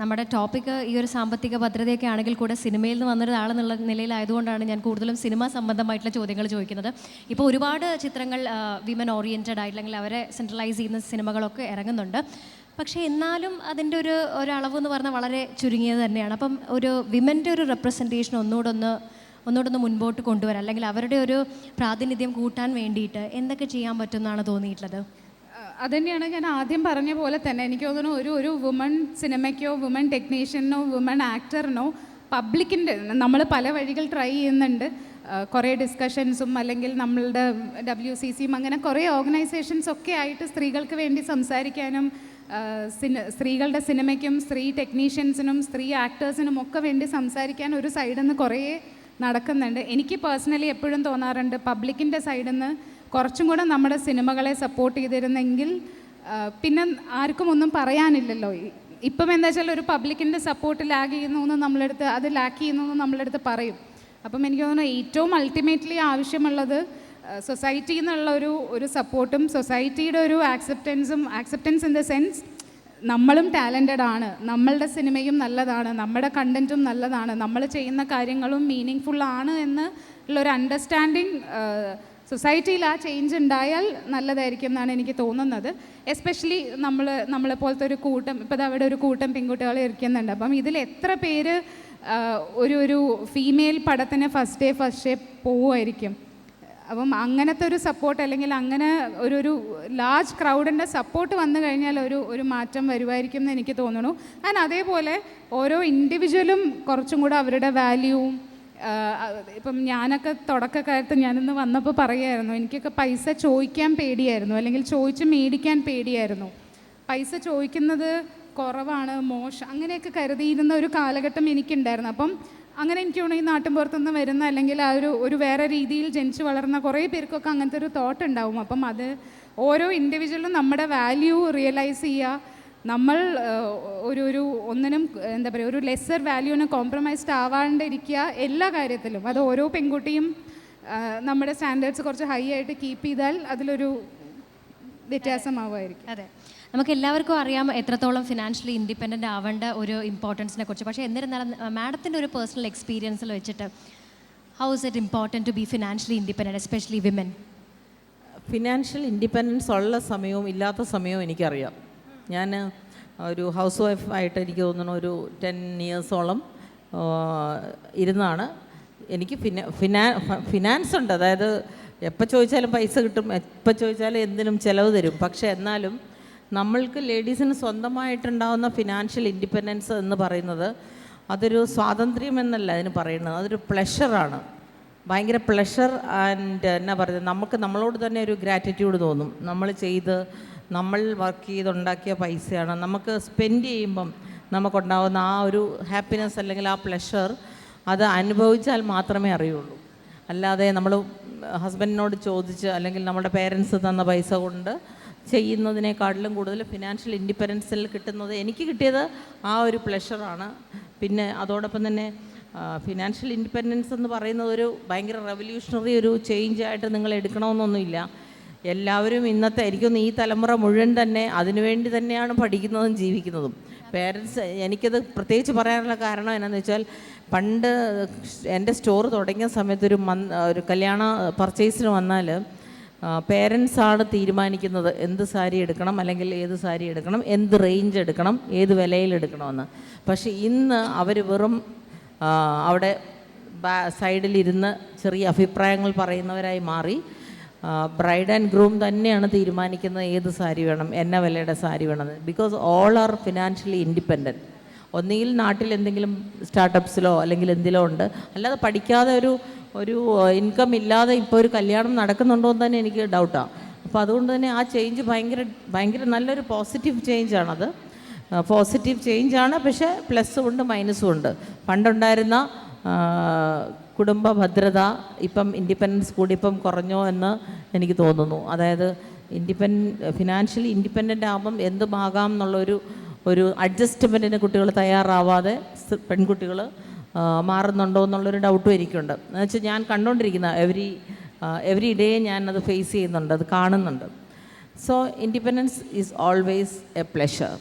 നമ്മുടെ ടോപ്പിക്ക് ഈ ഒരു സാമ്പത്തിക ഭദ്രതയൊക്കെ ആണെങ്കിൽ കൂടെ സിനിമയിൽ നിന്ന് വന്നൊരാളെന്നുള്ള നിലയിലായതുകൊണ്ടാണ് ഞാൻ കൂടുതലും സിനിമ സംബന്ധമായിട്ടുള്ള ചോദ്യങ്ങൾ ചോദിക്കുന്നത്. ഇപ്പോൾ ഒരുപാട് ചിത്രങ്ങൾ വിമൻ ഓറിയന്റഡ് ആയിട്ടില്ലെങ്കിൽ അവരെ സെൻട്രലൈസ് ചെയ്യുന്ന സിനിമകളൊക്കെ ഇറങ്ങുന്നുണ്ട്. പക്ഷേ എന്നാലും അതിന്റെ ഒരു ഒരളവ് എന്ന് പറഞ്ഞാൽ വളരെ ചുരുങ്ങിയത് തന്നെയാണ്. അപ്പം ഒരു വിമന്റെ ഒരു റെപ്രസെന്റേഷൻ ഒന്നുകൂടെ ഒന്ന് ഒന്നുകൂടെ ഒന്ന് മുൻപോട്ട് കൊണ്ടുവരാൻ അല്ലെങ്കിൽ അവരുടെ ഒരു പ്രാതിനിധ്യം കൂട്ടാൻ വേണ്ടിയിട്ട് എന്തൊക്കെ ചെയ്യാൻ പറ്റുമെന്നാണ് തോന്നിയിട്ടുള്ളത്? അതുതന്നെയാണ് ഞാൻ ആദ്യം പറഞ്ഞ പോലെ തന്നെ. എനിക്ക് തോന്നുന്നു ഒരു ഒരു വുമൺ സിനിമയ്ക്കോ വുമൺ ടെക്നീഷ്യനോ വുമൺ ആക്ടറിനോ പബ്ലിക്കിന്റെ നമ്മൾ പല വഴികൾ ട്രൈ ചെയ്യുന്നുണ്ട്. കുറേ ഡിസ്കഷൻസും അല്ലെങ്കിൽ നമ്മളുടെ ഡബ്ല്യു സി സിയും അങ്ങനെ കുറേ ഓർഗനൈസേഷൻസ് ഒക്കെ ആയിട്ട് സ്ത്രീകൾക്ക് വേണ്ടി സംസാരിക്കാനും സിന സ്ത്രീകളുടെ സിനിമയ്ക്കും സ്ത്രീ ടെക്നീഷ്യൻസിനും സ്ത്രീ ആക്ടേഴ്സിനും ഒക്കെ വേണ്ടി സംസാരിക്കാൻ ഒരു സൈഡിൽ നിന്ന് കുറേ നടക്കുന്നുണ്ട്. എനിക്ക് പേഴ്സണലി എപ്പോഴും തോന്നാറുണ്ട് പബ്ലിക്കിന്റെ സൈഡിൽ നിന്ന് കുറച്ചും കൂടെ നമ്മുടെ സിനിമകളെ സപ്പോർട്ട് ചെയ്തിരുന്നെങ്കിൽ പിന്നെ ആർക്കും ഒന്നും പറയാനില്ലല്ലോ. ഇപ്പം എന്താ വെച്ചാൽ ഒരു പബ്ലിക്കിന്റെ സപ്പോർട്ട് ലാഗ് ചെയ്യുന്നു എന്ന് നമ്മളെടുത്ത് അത് ലാക്ക് ചെയ്യുന്നു എന്ന് നമ്മളെടുത്ത് പറയും. അപ്പം എനിക്ക് തോന്നുന്നു ഏറ്റവും അൾട്ടിമേറ്റ്ലി ആവശ്യമുള്ളത് സൊസൈറ്റിയിൽ നിന്നുള്ള ഒരു ഒരു സപ്പോർട്ടും സൊസൈറ്റിയുടെ ഒരു ആക്സെപ്റ്റൻസും ആക്സെപ്റ്റൻസ് ഇൻ ദ സെൻസ് നമ്മളും ടാലന്റഡ് ആണ് നമ്മളുടെ സിനിമയും നല്ലതാണ് നമ്മുടെ കണ്ടന്റും നല്ലതാണ് നമ്മൾ ചെയ്യുന്ന കാര്യങ്ങളും മീനിങ് ഫുള്ളാണ് എന്ന് ഉള്ളൊരു അണ്ടർസ്റ്റാൻഡിങ് സൊസൈറ്റിയിൽ ആ ചേഞ്ച് ഉണ്ടായാൽ നല്ലതായിരിക്കും എന്നാണ് എനിക്ക് തോന്നുന്നത്. എസ്പെഷ്യലി നമ്മൾ നമ്മളെ പോലത്തെ ഒരു കൂട്ടം ഇപ്പോൾ അവിടെ ഒരു കൂട്ടം പെൺകുട്ടികൾ ഇരിക്കുന്നുണ്ട്. അപ്പം ഇതിൽ എത്ര പേര് ഒരു ഒരു ഫീമെയിൽ പടത്തിന് ഫസ്റ്റ് ഡേ ഫസ്റ്റ് ഡേ പോവുമായിരിക്കും? അപ്പം അങ്ങനത്തെ ഒരു സപ്പോർട്ട് അല്ലെങ്കിൽ അങ്ങനെ ഒരു ഒരു ലാർജ് ക്രൗഡിന്റെ സപ്പോർട്ട് വന്നു കഴിഞ്ഞാൽ ഒരു ഒരു മാറ്റം വരുമായിരിക്കും എന്ന് എനിക്ക് തോന്നുന്നു. ആൻഡ് അതേപോലെ ഓരോ ഇൻഡിവിജ്വലും കുറച്ചും കൂടെ അവരുടെ വാല്യൂവും ഇപ്പം ഞാനൊക്കെ തുടക്കക്കാലത്ത് ഞാനിന്ന് വന്നപ്പോൾ പറയുമായിരുന്നു എനിക്കൊക്കെ പൈസ ചോദിക്കാൻ പേടിയായിരുന്നു അല്ലെങ്കിൽ ചോദിച്ച് മേടിക്കാൻ പേടിയായിരുന്നു. പൈസ ചോദിക്കുന്നത് കുറവാണ് മോശം അങ്ങനെയൊക്കെ കരുതിയിരുന്ന ഒരു കാലഘട്ടം എനിക്കുണ്ടായിരുന്നു. അപ്പം അങ്ങനെ എനിക്ക് തോന്നുന്നു ഈ നാട്ടിൻപുറത്തുനിന്ന് വരുന്ന അല്ലെങ്കിൽ ആ ഒരു ഒരു വേറെ രീതിയിൽ ജനിച്ചു വളർന്ന കുറേ പേർക്കൊക്കെ അങ്ങനത്തെ ഒരു തോട്ട് ഉണ്ടാവും. അപ്പം അത് ഓരോ ഇൻഡിവിജ്വലും നമ്മുടെ വാല്യൂ റിയലൈസ് ചെയ്യുക നമ്മൾ ഒരു ഒരു ഒന്നിനും എന്താ പറയുക ഒരു ലെസ്സർ വാല്യൂവിന് കോംപ്രമൈസ്ഡ് ആവാണ്ടിരിക്കുക എല്ലാ കാര്യത്തിലും. അത് ഓരോ പെൺകുട്ടിയും നമ്മുടെ സ്റ്റാൻഡേർഡ്സ് കുറച്ച് ഹൈ ആയിട്ട് കീപ്പ് ചെയ്താൽ അതിലൊരു വ്യത്യാസമാവുമായിരിക്കും. അതെ. നമുക്ക് എല്ലാവർക്കും അറിയാം എത്രത്തോളം ഫിനാൻഷ്യലി ഇൻഡിപെൻഡന്റ് ആവേണ്ട ഒരു ഇമ്പോർട്ടൻസിനെ കുറിച്ച്. പക്ഷേ എന്നിരുന്നാലും മാഡത്തിന്റെ ഒരു പേഴ്സണൽ എക്സ്പീരിയൻസിൽ വെച്ചിട്ട് how is it important to be financially independent especially women financial independence ഉള്ള സമയവും ഇല്ലാത്ത സമയവും എനിക്കറിയാം. ഞാൻ ഒരു ഹൗസ് വൈഫായിട്ട് എനിക്ക് തോന്നുന്നു ഒരു ടെൻ ഇയേഴ്സോളം ഇരുന്നാണ്. എനിക്ക് ഫിനാ ഫിനാ ഫിനാൻസ് ഉണ്ട്. അതായത് എപ്പോൾ ചോദിച്ചാലും പൈസ കിട്ടും എപ്പോൾ ചോദിച്ചാലും എന്തിനും ചിലവ് തരും. പക്ഷേ എന്നാലും നമ്മൾക്ക് ലേഡീസിന് സ്വന്തമായിട്ടുണ്ടാകുന്ന ഫിനാൻഷ്യൽ ഇൻഡിപെൻഡൻസ് എന്ന് പറയുന്നത് അതൊരു സ്വാതന്ത്ര്യം എന്നല്ല അതിന് പറയുന്നത്. അതൊരു പ്ലഷറാണ് ഭയങ്കര പ്ലഷർ ആൻഡ് എന്നാ പറയുന്നത്? നമുക്ക് നമ്മളോട് തന്നെ ഒരു ഗ്രാറ്റിറ്റ്യൂഡ് തോന്നും. നമ്മൾ ചെയ്ത് നമ്മൾ വർക്ക് ചെയ്തുണ്ടാക്കിയ പൈസയാണ്. നമുക്ക് സ്പെൻഡ് ചെയ്യുമ്പം നമുക്കുണ്ടാകുന്ന ആ ഒരു ഹാപ്പിനെസ് അല്ലെങ്കിൽ ആ പ്ലഷർ അത് അനുഭവിച്ചാൽ മാത്രമേ അറിയുള്ളൂ. അല്ലാതെ നമ്മൾ ഹസ്ബൻഡിനോട് ചോദിച്ച് അല്ലെങ്കിൽ നമ്മുടെ പേരൻസ് തന്ന പൈസ കൊണ്ട് ചെയ്യുന്നതിനേക്കാട്ടിലും കൂടുതൽ ഫിനാൻഷ്യൽ ഇൻഡിപെൻഡൻസിൽ കിട്ടുന്നത് എനിക്ക് കിട്ടിയത് ആ ഒരു പ്ലഷറാണ് പിന്നെ അതോടൊപ്പം തന്നെ ഫിനാൻഷ്യൽ ഇൻഡിപെൻഡൻസ് എന്ന് പറയുന്നത് ഒരു ഭയങ്കര റെവല്യൂഷണറി ഒരു ചേഞ്ച് ആയിട്ട് നിങ്ങൾ എടുക്കണമെന്നൊന്നുമില്ല. എല്ലാവരും ഇന്നത്തെ എനിക്കൊന്ന് ഈ തലമുറ മുഴുവൻ തന്നെ അതിനുവേണ്ടി തന്നെയാണ് പഠിക്കുന്നതും ജീവിക്കുന്നതും. പേരൻസ് എനിക്കത് പ്രത്യേകിച്ച് പറയാനുള്ള കാരണം എന്നാന്ന് വെച്ചാൽ പണ്ട് എന്റെ സ്റ്റോർ തുടങ്ങിയ സമയത്ത് ഒരു മന് ഒരു കല്യാണ പർച്ചേസിന് വന്നാൽ പേരൻസാണ് തീരുമാനിക്കുന്നത് എന്ത് സാരി എടുക്കണം അല്ലെങ്കിൽ ഏത് സാരി എടുക്കണം എന്ത് റേഞ്ച് എടുക്കണം ഏത് വിലയിൽ എടുക്കണമെന്ന്. പക്ഷേ ഇന്ന് അവർ വെറും അവിടെ സൈഡിലിരുന്ന് ചെറിയ അഭിപ്രായങ്ങൾ പറയുന്നവരായി മാറി. ബ്രൈഡ് ആൻഡ് ഗ്രൂം തന്നെയാണ് തീരുമാനിക്കുന്നത് ഏത് സാരി വേണം എന്ന വിലയുടെ സാരി വേണം because all are financially independent ഒന്നുകിൽ നാട്ടിൽ എന്തെങ്കിലും സ്റ്റാർട്ടപ്സിലോ അല്ലെങ്കിൽ എന്തിലോ ഉണ്ട്. അല്ലാതെ പഠിക്കാതെ ഒരു ഒരു ഇൻകം ഇല്ലാതെ ഇപ്പോൾ ഒരു കല്യാണം നടക്കുന്നുണ്ടോ എന്ന് തന്നെ എനിക്ക് ഡൗട്ടാണ് അപ്പോൾ അതുകൊണ്ട് തന്നെ ആ ചേഞ്ച് ഭയങ്കര ഭയങ്കര നല്ലൊരു പോസിറ്റീവ് ചേഞ്ച് ചേഞ്ചാണത് പോസിറ്റീവ് ചേഞ്ചാണ് പക്ഷേ പ്ലസ്സും ഉണ്ട് മൈനസും ഉണ്ട്. പണ്ടുണ്ടായിരുന്ന കുടുംബ ഭദ്രത ഇപ്പം ഇൻഡിപെൻഡൻസ് കൂടി ഇപ്പം കുറഞ്ഞോ എന്ന് എനിക്ക് തോന്നുന്നു. അതായത് ഇൻഡിപെൻ ഫിനാൻഷ്യലി ഇൻഡിപെൻഡന്റ് ആകുമ്പം ഭാഗം എന്നുള്ളൊരു ഒരു അഡ്ജസ്റ്റ്മെന്റിന് കുട്ടികൾ തയ്യാറാവാതെ പെൺകുട്ടികൾ മാറുന്നുണ്ടോ എന്നുള്ളൊരു ഡൗട്ടും എനിക്കുണ്ട്. എന്നുവെച്ചാൽ ഞാൻ കണ്ടുകൊണ്ടിരിക്കുന്ന എവരി എവരി ഡേ ഞാൻ അത് ഫേസ് ചെയ്യുന്നുണ്ട് അത് കാണുന്നുണ്ട്. So independence is always a pleasure